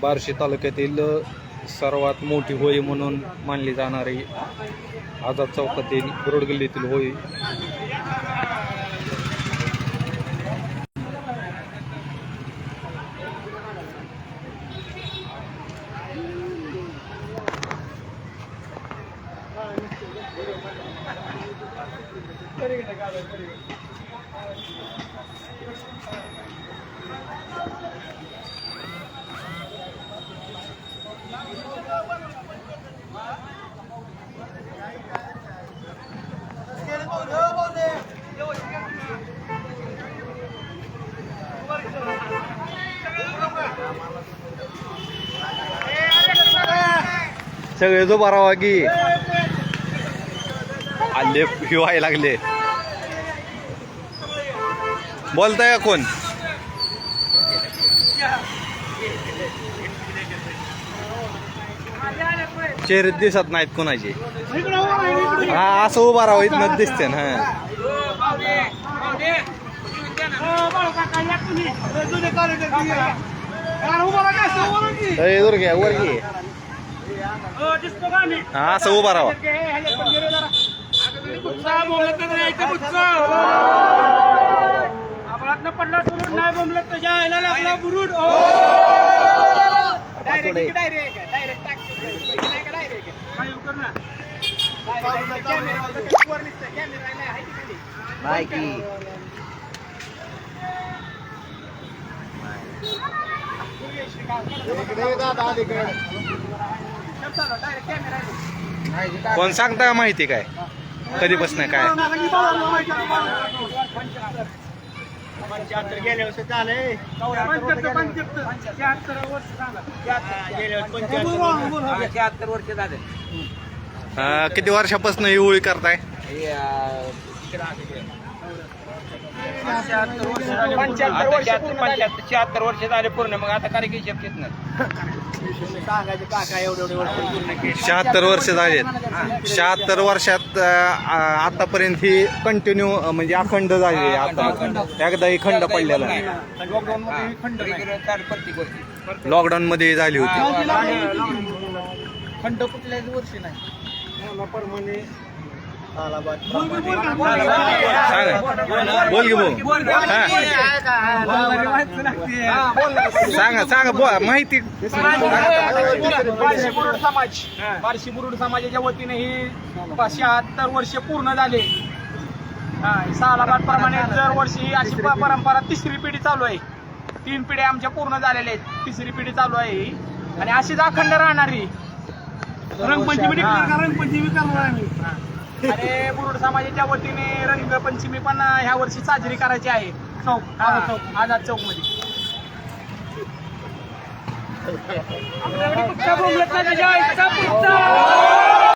बार्शी तालुक्यातील सर्वात मोठी होळी म्हणून मानली जाणारी आझाद चौकातील रोड गल्लीतील होळी. सगळे जो बारा की आले व्हायला लागले बोलताय का कोण चेहरे दिसत नाहीत कोणाचे हा असं उभा राहावं इथनं दिसते ना हा अरे दुर्गे वर घे हा असं उभा पडला सोडून नाही बोंबलत त्याच्या आईला लागला बुरुड. डायरेक्ट डायरेक्ट डायरेक्ट नाही की. कोण सांगता माहिती काय? कधीपासून काय? पंच्याहत्तर गेल्या वर्षी झालंय. शहात्तर वर्ष झाले. किती वर्षापासून ही होळी करताय? शहात्तर वर्ष झाले पूर्ण मग आता काय काही शक्यत नाही शहात्तर वर्ष झालेत. शहात्तर वर्षात आतापर्यंत ही कंटिन्यू म्हणजे अखंड झाली आहे आता. एकदा ही खंड पडलेला नाही. लॉकडाऊन मध्ये खंड प्रत्येक वर्षी लॉकडाऊन मध्ये झाली होती. खंड कुठल्याच वर्षी नाही. बोल की बोल सांगा सांगा बोला माहिती मुरुड समाज बार्शी मुरुड समाजाच्या वतीने हे शहात्तर वर्ष पूर्ण झाले सालाबाद प्रमाणे दरवर्षी वर्षी अशी परंपरा तिसरी पिढी चालू आहे तीन पिढ्या आमच्या पूर्ण झालेल्या आहेत तिसरी पिढी चालू आहे आणि अशीच अखंड राहणार ही रंगपंचमी रंगपंचमी करणार आम्ही आणि मुरुड समाजाच्या वतीने रंगपंचमी पण ह्या वर्षी साजरी करायची आहे. चौक आझाद चौकमध्ये आपल्याकडे बोंबलत नाही पुढचा.